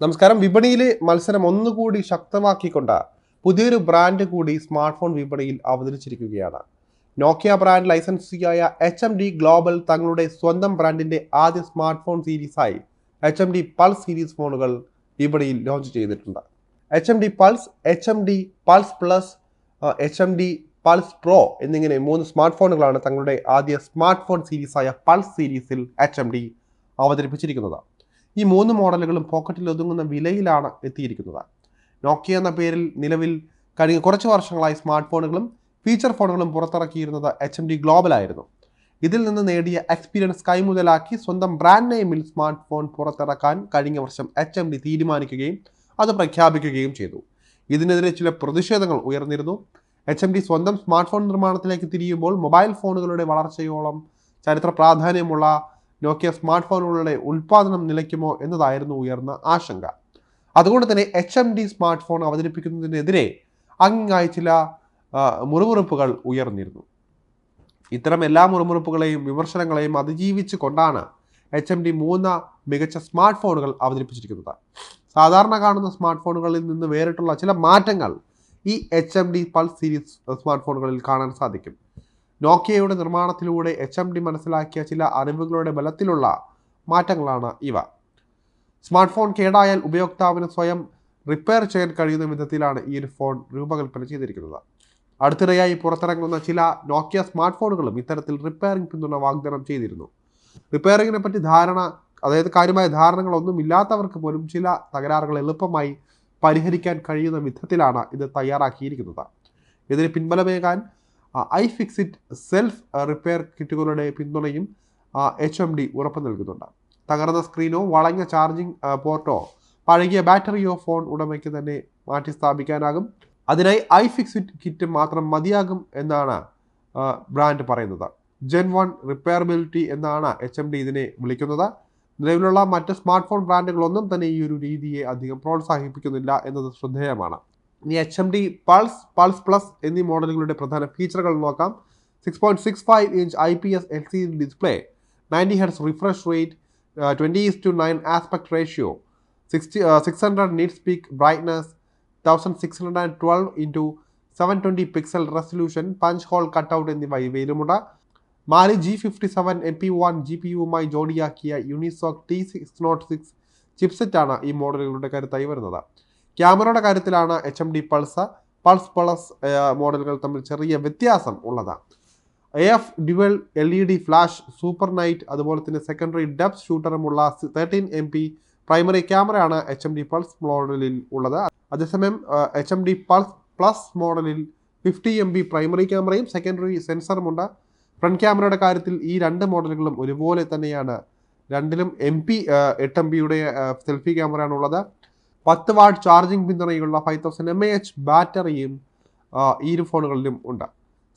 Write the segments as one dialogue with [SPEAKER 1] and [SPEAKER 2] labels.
[SPEAKER 1] നമസ്കാരം. വിപണിയിലെ മത്സരം ഒന്നുകൂടി ശക്തമാക്കിക്കൊണ്ട് പുതിയൊരു ബ്രാൻഡ് കൂടി സ്മാർട്ട് ഫോൺ വിപണിയിൽ അവതരിച്ചിരിക്കുകയാണ്. നോക്കിയ ബ്രാൻഡ് ലൈസൻസിയായ എച്ച് എം ഡി ഗ്ലോബൽ തങ്ങളുടെ സ്വന്തം ബ്രാൻഡിന്റെ ആദ്യ smart phone സീരീസായി H M D pulse series ഫോണുകൾ വിപണിയിൽ ലോഞ്ച് ചെയ്തിട്ടുണ്ട്. H M D pulse H M D pulse plus H M D pulse pro എന്നിങ്ങനെ മൂന്ന് സ്മാർട്ട് ഫോണുകളാണ് തങ്ങളുടെ ആദ്യ സ്മാർട്ട് ഫോൺ സീരീസായ പൾസ് സീരീസിൽ എച്ച് എം ഡി അവതരിപ്പിച്ചിരിക്കുന്നത്. ഈ മൂന്ന് മോഡലുകളും പോക്കറ്റിൽ ഒതുങ്ങുന്ന വിലയിലാണ് എത്തിയിരിക്കുന്നത്. നോക്കിയ എന്ന പേരിൽ നിലവിൽ കഴിഞ്ഞ കുറച്ച് വർഷങ്ങളായി സ്മാർട്ട് ഫോണുകളും ഫീച്ചർ ഫോണുകളും പുറത്തിറക്കിയിരുന്നത് എച്ച് എം ഡി ഗ്ലോബലായിരുന്നു ഇതിൽ നിന്ന് നേടിയ എക്സ്പീരിയൻസ് കൈമുതലാക്കി സ്വന്തം ബ്രാൻഡ് നെയിമിൽ സ്മാർട്ട് ഫോൺ പുറത്തിറക്കാൻ കഴിഞ്ഞ വർഷം എച്ച് എം ഡി തീരുമാനിക്കുകയും അത് പ്രഖ്യാപിക്കുകയും ചെയ്തു. ഇതിനെതിരെ ചില പ്രതിഷേധങ്ങൾ ഉയർന്നിരുന്നു. എച്ച് എം ഡി സ്വന്തം സ്മാർട്ട് ഫോൺ നിർമ്മാണത്തിലേക്ക് തിരിയുമ്പോൾ മൊബൈൽ ഫോണുകളുടെ വളർച്ചയോളം ചരിത്ര പ്രാധാന്യമുള്ള നോക്കിയ സ്മാർട്ട് ഫോണുകളുടെ ഉൽപ്പാദനം നിലയ്ക്കുമോ എന്നതായിരുന്നു ഉയർന്ന ആശങ്ക. അതുകൊണ്ട് തന്നെ H M D smart phone അവതരിപ്പിക്കുന്നതിനെതിരെ അങ്ങിങ്ങായി ചില മുറുമുറുപ്പുകൾ ഉയർന്നിരുന്നു. ഇത്തരം എല്ലാ മുറുമുറുപ്പുകളെയും വിമർശനങ്ങളെയും അതിജീവിച്ച് കൊണ്ടാണ് എച്ച് എം ഡി മൂന്ന് മികച്ച സ്മാർട്ട് ഫോണുകൾ അവതരിപ്പിച്ചിരിക്കുന്നത്. സാധാരണ കാണുന്ന സ്മാർട്ട് ഫോണുകളിൽ നിന്ന് വേറിട്ടുള്ള ചില മാറ്റങ്ങൾ ഈ H M D Pulse series smart ഫോണുകളിൽ കാണാൻ സാധിക്കും. നോക്കിയയുടെ നിർമ്മാണത്തിലൂടെ എച്ച് എം ഡി മനസ്സിലാക്കിയ ചില അറിവുകളുടെ ബലത്തിലുള്ള മാറ്റങ്ങളാണ് ഇവ. സ്മാർട്ട് ഫോൺ കേടായാൽ ഉപയോക്താവിന് സ്വയം റിപ്പയർ ചെയ്യാൻ കഴിയുന്ന വിധത്തിലാണ് ഈ ഒരു ഫോൺ രൂപകൽപ്പന ചെയ്തിരിക്കുന്നത്. അടുത്തിടെയായി പുറത്തിറങ്ങുന്ന ചില നോക്കിയ സ്മാർട്ട് ഫോണുകളും ഇത്തരത്തിൽ റിപ്പയറിംഗ് പിന്തുണ വാഗ്ദാനം ചെയ്തിരുന്നു. റിപ്പയറിങ്ങിനെ പറ്റി ധാരണ അതായത് കാര്യമായ ധാരണകളൊന്നും ഇല്ലാത്തവർക്ക് പോലും ചില തകരാറുകൾ എളുപ്പമായി പരിഹരിക്കാൻ കഴിയുന്ന വിധത്തിലാണ് ഇത് തയ്യാറാക്കിയിരിക്കുന്നത്. ഇതിന് പിൻബലമേകാൻ ഐ ഫിക്സിറ്റ് സെൽഫ് റിപ്പയർ കിറ്റുകളുടെ പിന്തുണയും എച്ച് എം ഡി ഉറപ്പു നൽകുന്നുണ്ട്. തകർന്ന സ്ക്രീനോ വളഞ്ഞ ചാർജിംഗ് പോർട്ടോ പഴകിയ ബാറ്ററിയോ ഫോൺ ഉടമയ്ക്ക് തന്നെ മാറ്റി സ്ഥാപിക്കാനാകും. അതിനായി ഐ ഫിക്സിറ്റ് കിറ്റ് മാത്രം മതിയാകും എന്നാണ് ബ്രാൻഡ് പറയുന്നത്. ജെൻ വൺ റിപ്പയറബിലിറ്റി എന്നാണ് എച്ച് എം ഡി ഇതിനെ വിളിക്കുന്നത്. നിലവിലുള്ള മറ്റ് സ്മാർട്ട് ഫോൺ ബ്രാൻഡുകളൊന്നും തന്നെ ഈ ഒരു രീതിയെ അധികം പ്രോത്സാഹിപ്പിക്കുന്നില്ല എന്നത് ശ്രദ്ധേയമാണ്. ഇനി H M D pulse pulse plus എന്നീ മോഡലുകളുടെ പ്രധാന ഫീച്ചറുകൾ നോക്കാം. Six point six five inch I P S L C display ninety hertz refresh rate twenty is to nine aspect ratio sixty six hundred nits peak brightness thousand six hundred and twelve into seven twenty pixel resolution punch hole cutout എന്നിവ ഇവയിലുമുണ്ട്. Mali G fifty seven M P one G P യുമായി ജോഡിയാക്കിയ Unisoc T six nought six ചിപ്സെറ്റാണ് ഈ മോഡലുകളുടെ കരുത്തായി വരുന്നത്. ക്യാമറയുടെ കാര്യത്തിലാണ് H M D pulse pulse plus മോഡലുകൾ തമ്മിൽ ചെറിയ വ്യത്യാസം ഉള്ളതാണ് A F dual L E D flash super night അതുപോലെ തന്നെ സെക്കൻഡറി ഡെപ്ത് ഷൂട്ടറുമുള്ള തേർട്ടീൻ എം പി പ്രൈമറി ക്യാമറയാണ് എച്ച് എം ഡി പൾസ് മോഡലിൽ ഉള്ളത്. അതേസമയം H M D pulse plus മോഡലിൽ ഫിഫ്റ്റി എം ബി പ്രൈമറി ക്യാമറയും സെക്കൻഡറി സെൻസറുമുണ്ട്. ഫ്രണ്ട് ക്യാമറയുടെ കാര്യത്തിൽ ഈ രണ്ട് മോഡലുകളും ഒരുപോലെ തന്നെയാണ്. രണ്ടിലും എം പി എട്ട് എം ബിയുടെ സെൽഫി ക്യാമറയാണ് ഉള്ളത് പത്ത് വാട്ട് ചാർജിംഗ് പിന്തുണയുള്ള five thousand M A H ബാറ്ററിയും ഈ ഇരു ഫോണുകളിലും ഉണ്ട്.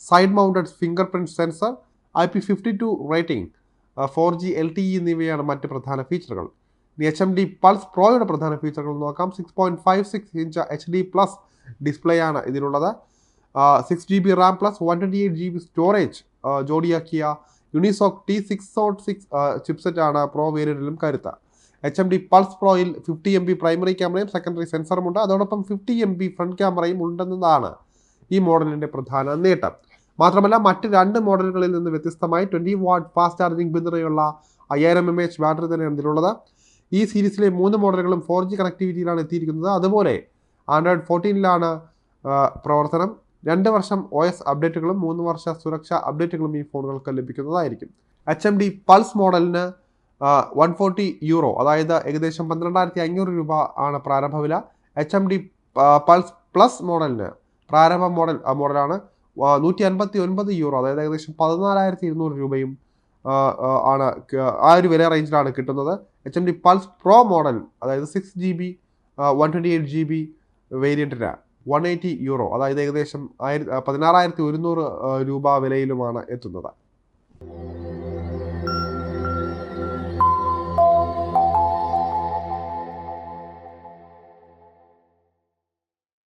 [SPEAKER 1] Side mounted finger print sensor I P fifty two rating four G L T E എന്നിവയാണ് മറ്റ് പ്രധാന ഫീച്ചറുകൾ. ഇനി എച്ച് എം ഡി പൾസ് പ്രോയുടെ പ്രധാന ഫീച്ചറുകൾ നോക്കാം. Six point five six inch H D plus display ആണ് ഇതിനുള്ളത് six G B RAM plus one twenty eight G B storage ജോഡിയാക്കിയ Unisoc T six nought six chipset ആണ് പ്രോ വേരിയന്റിലും കരുത്ത് H M D pulse പ്രോയിൽ fifty M B primary ക്യാമറയും secondary സെൻസറും ഉണ്ട്. അതോടൊപ്പം ഫിഫ്റ്റി എം ബി ഫ്രണ്ട് ക്യാമറയും ഉണ്ടെന്നതാണ് ഈ മോഡലിന്റെ പ്രധാന നേട്ടം. മാത്രമല്ല മറ്റ് രണ്ട് മോഡലുകളിൽ നിന്ന് വ്യത്യസ്തമായി ട്വന്റി വാട്ട് ഫാസ്റ്റ് ചാർജിംഗ് പിന്തുണയുള്ള അയ്യായിരം എം എച്ച് ബാറ്ററി തന്നെയാണ് ഇതിലുള്ളത്. ഈ സീരീസിലെ മൂന്ന് മോഡലുകളും ഫോർ ജി കണക്ടിവിറ്റിയിലാണ് എത്തിയിരിക്കുന്നത്. അതുപോലെ ആൻഡ്രോയിഡ് ഫോർട്ടീനിലാണ് പ്രവർത്തനം. രണ്ട് വർഷം ഒ എസ് അപ്ഡേറ്റുകളും മൂന്ന് വർഷ സുരക്ഷാ അപ്ഡേറ്റുകളും ഈ ഫോണുകൾക്ക് ലഭിക്കുന്നതായിരിക്കും. എച്ച് എം ഡി പൾസ് മോഡലിന് വൺ ഫോർട്ടി യൂറോ അതായത് ഏകദേശം പന്ത്രണ്ടായിരത്തി അഞ്ഞൂറ് രൂപ ആണ് പ്രാരംഭ വില H M D pulse plus മോഡലിന് പ്രാരംഭ മോഡൽ മോഡലാണ്. നൂറ്റി അൻപത്തി ഒൻപത് യൂറോ അതായത് ഏകദേശം പതിനാലായിരത്തി ഇരുന്നൂറ് രൂപയും ആണ് ആ ഒരു വില റേഞ്ചിലാണ് കിട്ടുന്നത്. H M D pulse pro model അതായത് six G B one twenty eight G B വേരിയന്റിന് one eighty euro അതായത് ഏകദേശം ആയിരത്തി പതിനാറായിരത്തി ഒരുന്നൂറ് രൂപ വിലയിലുമാണ് എത്തുന്നത്.